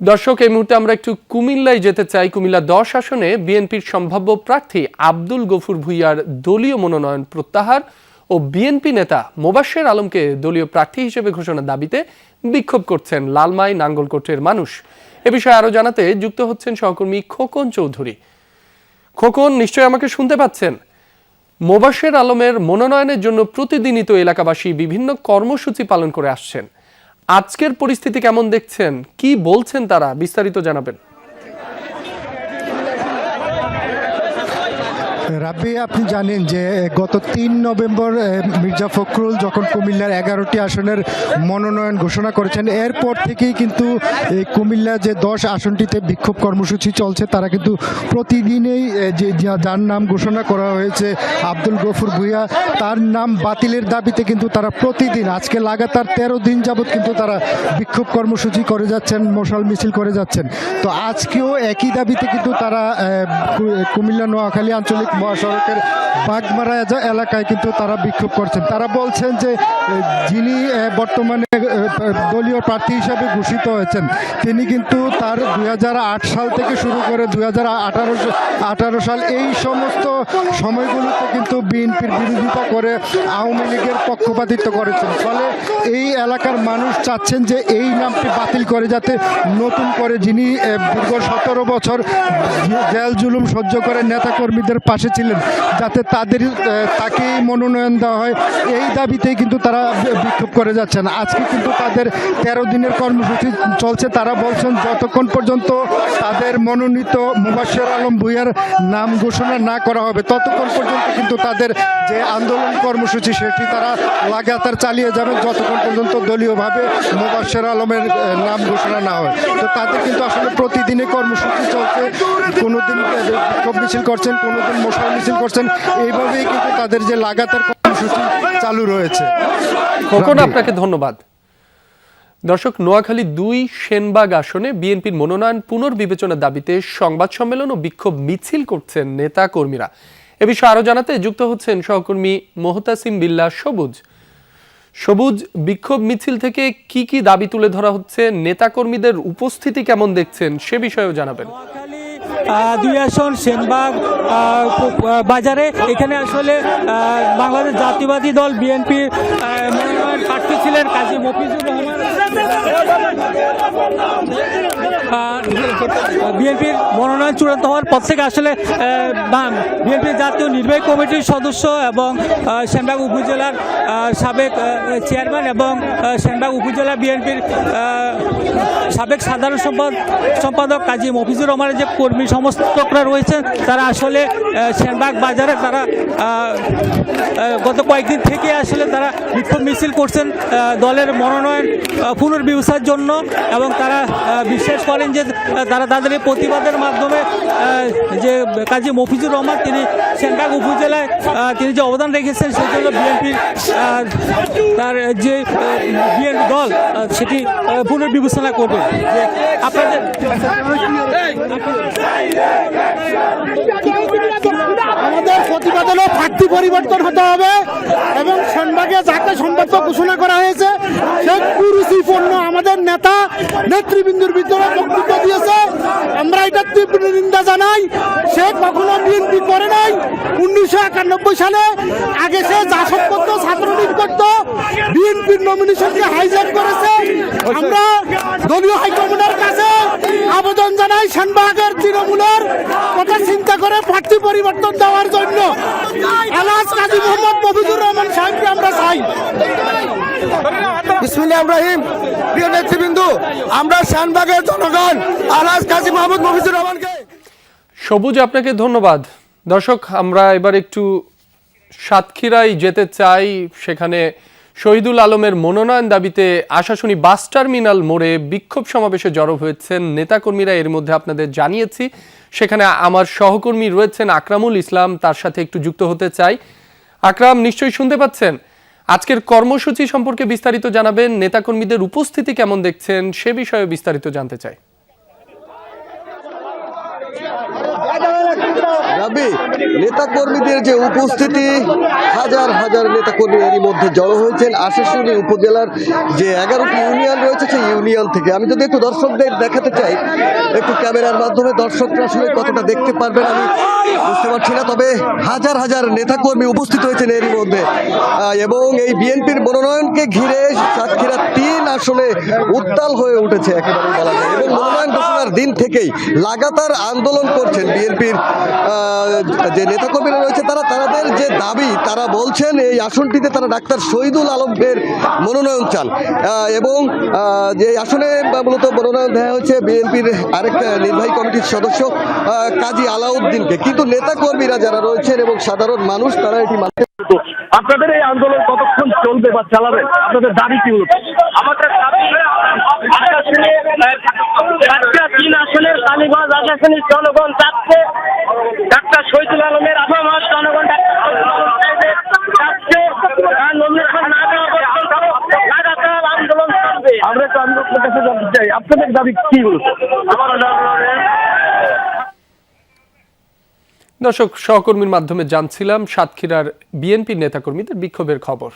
দর্শক, এই মুহূর্তে আমরা একটু কুমিল্লায় যেতে চাই। কুমিল্লা দশ আসনে বিএনপির সম্ভাব্য প্রার্থী আব্দুল গফুর ভুইয়ার দলীয় মনোনয়ন প্রত্যাহার ও বিএনপি নেতা মোবাশ্বের আলমকে দলীয় প্রার্থী হিসেবে ঘোষণার দাবিতে বিক্ষোভ করছেন লালমাই নাঙ্গলকোটের মানুষ। এ বিষয়ে আরও জানাতে যুক্ত হচ্ছেন সহকর্মী খোকন চৌধুরী। খোকন, নিশ্চয়ই আমাকে শুনতে পাচ্ছেন? মোবাশ্বের আলমের মনোনয়নের জন্য প্রতিদিনই তো এলাকাবাসী বিভিন্ন কর্মসূচি পালন করে আসছেন। আজকের পরিস্থিতি কেমন দেখছেন? কি বলছেন তারা? বিস্তারিত জানাবেন। রাব্বি, আপনি জানেন যে গত তিন নভেম্বর মির্জা ফখরুল যখন কুমিল্লার এগারোটি আসনের মনোনয়ন ঘোষণা করেছেন, এরপর থেকেই কিন্তু এই কুমিল্লা যে দশ আসনটিতে বিক্ষোভ কর্মসূচি চলছে, তারা কিন্তু প্রতিদিনেই যে যার নাম ঘোষণা করা হয়েছে, আব্দুল গফুর ভুইয়া, তার নাম বাতিলের দাবিতে কিন্তু তারা প্রতিদিন, আজকে লাগাতার তেরো দিন যাবৎ কিন্তু তারা বিক্ষোভ কর্মসূচি করে যাচ্ছেন, মশাল মিছিল করে যাচ্ছেন। তো আজকেও একই দাবিতে কিন্তু তারা কুমিল্লা, নোয়াখালী আঞ্চলিক মহাসড়কের বাগমারা এলাকায় কিন্তু তারা বিক্ষোভ করছেন। তারা বলছেন যে, যিনি বর্তমানে দলীয় প্রার্থী হিসাবে ঘোষিত হয়েছেন, তিনি কিন্তু তার দুই হাজার আট সাল থেকে শুরু করে দুই আঠারো সাল এই সমস্ত সময়গুলোতে কিন্তু বিএনপির বিরোধিতা করে আওয়ামী লীগের পক্ষপাতিত্ব করেছেন। ফলে এই এলাকার মানুষ চাচ্ছেন যে এই নামটি বাতিল করে যাতে নতুন করে যিনি দীর্ঘ সতেরো বছর জেল জুলুম সহ্য করে নেতাকর্মীদের পাশে ছিলেন যাতে তাদের তাকেই মনোনয়ন দেওয়া হয়। এই দাবিতেই কিন্তু তারা বিক্ষোভ করে যাচ্ছেন। আজকে কিন্তু তাদের তেরো দিনের কর্মসূচি চলছে। তারা বলছেন, যতক্ষণ পর্যন্ত তাদের মনোনীত মুবাশ্বের আলম ভুইয়ার নাম ঘোষণা না করা হবে, ততক্ষণ পর্যন্ত কিন্তু তাদের যে আন্দোলন কর্মসূচি, সেটি তারা লাগাতার চালিয়ে যাবে, যতক্ষণ পর্যন্ত দলীয়ভাবে মুবাশ্বের আলমের নাম ঘোষণা না হয়। তো তাদের কিন্তু আসলে প্রতিদিনই কর্মসূচি চলছে। কোনোদিন বিক্ষোভ মিছিল করছেন, কোনোদিন মিছিল করছেন, এইভাবেই কিন্তু তাদের যে লাগাতার কর্মসূচি চালু রয়েছে। খোকন, আপনাকে ধন্যবাদ। দর্শক, নোয়াখালী দুই সেনবাগ আসনে বিএনপির মনোনয়ন পুনর্বিবেচনার দাবিতে সংবাদ সম্মেলন ও বিক্ষোভ মিছিল করছেন নেতা কর্মীরা এ বিষয়ে আরও জানাতে যুক্ত হচ্ছেন সহকর্মী মোহতাসিম বিল্লাহ সবুজ। সবুজ, বিক্ষোভ মিছিল থেকে কি কি দাবি তুলে ধরা হচ্ছে? নেতাকর্মীদের উপস্থিতি কেমন দেখছেন? সে বিষয়েও জানাবেন। দুই আসন সেনবাগ বাজারে। এখানে আসলে বাংলাদেশ জাতীয়বাদী দল বিএনপির মনোনয়ন প্রার্থী ছিলেন কাজী মফিজুর রহমান। বিএনপির মনোনয়ন চূড়ান্ত হওয়ার পর থেকে আসলে বিএনপির জাতীয় নির্বাহী কমিটির সদস্য এবং সেনবাগ উপজেলার সাবেক চেয়ারম্যান এবং সেনবাগ উপজেলা বিএনপির সাবেক সাধারণ সম্পাদ সম্পাদক কাজী মফিজুর রহমানের যে কর্মী সমস্তকরা রয়েছেন তারা আসলে সেনবাগ বাজারে তারা গত কয়েকদিন থেকে আসলে তারা বিক্ষোভ মিছিল করছেন দলের মনোনয়ন আহ, পুনর্বিবেচনার জন্য এবং তারা বিশ্বাস করেন যে তারা তাদের এই প্রতিবাদের মাধ্যমে যে কাজী মফিজুর রহমান, তিনি সেনবাগ উপজেলায় তিনি যে অবদান রেখেছেন, সেই জন্য বিএনপির তার যে বিএনপি দল সেটি পুনর্বিবেচনা করবে। যে আপনাদের আমাদের প্রতিবাদ হলো পরিবর্তন হতে হবে এবং সেনবাগে যাকে সম্পর্ক ঘোষণা করা হয়েছে, সে কুরুচিপূর্ণ আমাদের নেতা নেতৃবৃন্দুর ভিতরে বক্তব্য দিয়েছে। আমরা এটা তীব্র নিন্দা জানাই। সে কখনো বিএনপি করে নাই। উনিশশো একানব্বই সালে আগে সে জাসদ করতো ছাত্রলীগ করতো। বিএনপির নমিনেশনকে হাইজ্যাক করেছে। আমরা দলীয় হাইকমান্ডের কাছে আবেদন জানাই সেনবাগের তৃণমূলের কথা চিন্তা করে প্রার্থী পরিবর্তন দেওয়ার জন্য। আলাস কাজী মোহাম্মদ মফিজুর রহমান সাহেবকে আমরা চাই। বিসমিল্লাহ ইব্রাহিম। প্রিয় নেতৃবৃন্দু, আমরা শানবাগের জনগণ আলাস কাজী মাহমুদ মফিজুর রহমানকে। সবুজ, আপনাকে ধন্যবাদ। দর্শক, আমরা এবার একটু সাতক্ষীরায় যেতে চাই। সেখানে শহীদুল আলমের মনোনয়ন দাবিতে আশাশুনি বাস টার্মিনাল মোড়ে বিক্ষোভ সমাবেশে জড়ো হয়েছেন নেতাকর্মীরা। এর মধ্যে আপনাদের জানিয়েছি, সেখানে আমার সহকর্মী রয়েছেন আকরামুল ইসলাম। তার সাথে একটু যুক্ত হতে চাই। আকরাম, নিশ্চয়ই শুনতে পাচ্ছেন? আজকের কর্মসূচি সম্পর্কে বিস্তারিত জানাবেন। নেতাকর্মীদের উপস্থিতি কেমন দেখছেন সে বিষয়ে বিস্তারিত জানতে চাই। রাবি নেতাকর্মীদের যে উপস্থিতি, হাজার হাজার নেতাকর্মী এরই মধ্যে জড়ো হয়েছেন। আশিসুনি উপজেলার যে এগারোটি ইউনিয়ন রয়েছে, সেই ইউনিয়ন থেকে। আমি যদি একটু দর্শকদের দেখাতে চাই, একটু ক্যামেরার মাধ্যমে দর্শকরা আসলে কতটা দেখতে পারবেন, আমি বুঝতে পারছি না, তবে হাজার হাজার নেতাকর্মী উপস্থিত হয়েছেন এরই মধ্যে। এবং এই বিএনপির মনোনয়নকে ঘিরে সাতক্ষীরা তিন আসলে উত্তাল হয়ে উঠেছে একেবারে বলা যায়। এবং মনোনয়ন ঘোষণার দিন থেকেই লাগাতার আন্দোলন করছেন বিএনপির যে নেতাকর্মীরা রয়েছে, তারা তাদের যে দাবি, তারা বলছেন এই আসনটিতে তারা ডাক্তার শহীদুল আলমের মনোনয়ন চান। এবং যে আসনে মূলত মনোনয়ন দেওয়া হয়েছে বিএনপির আরেকটা নির্বাহী কমিটির সদস্য কাজী আলাউদ্দিনকে। কিন্তু নেতাকর্মীরা যারা রয়েছেন এবং সাধারণ মানুষ, তারা এটি মানতে আপনাদের এই আন্দোলন কতক্ষণ চলবে বা চালাবেন আপনাদের দাবি কি মূলত আমাদের দাবি তিন আসনের কালীগঞ্জ জনগণ চাচ্ছে। ডাক্তার শহীদুল আলমের আবহাওয়া জনগণ চাচ্ছে। চলবে আমরা আমি আপনার কাছে জানতে চাই আপনাদের দাবি কি দর্শক সহকর্মীর মাধ্যমে জানছিলাম সাতক্ষীরার বিএনপি নেতাকর্মীদের বিক্ষোভের খবর।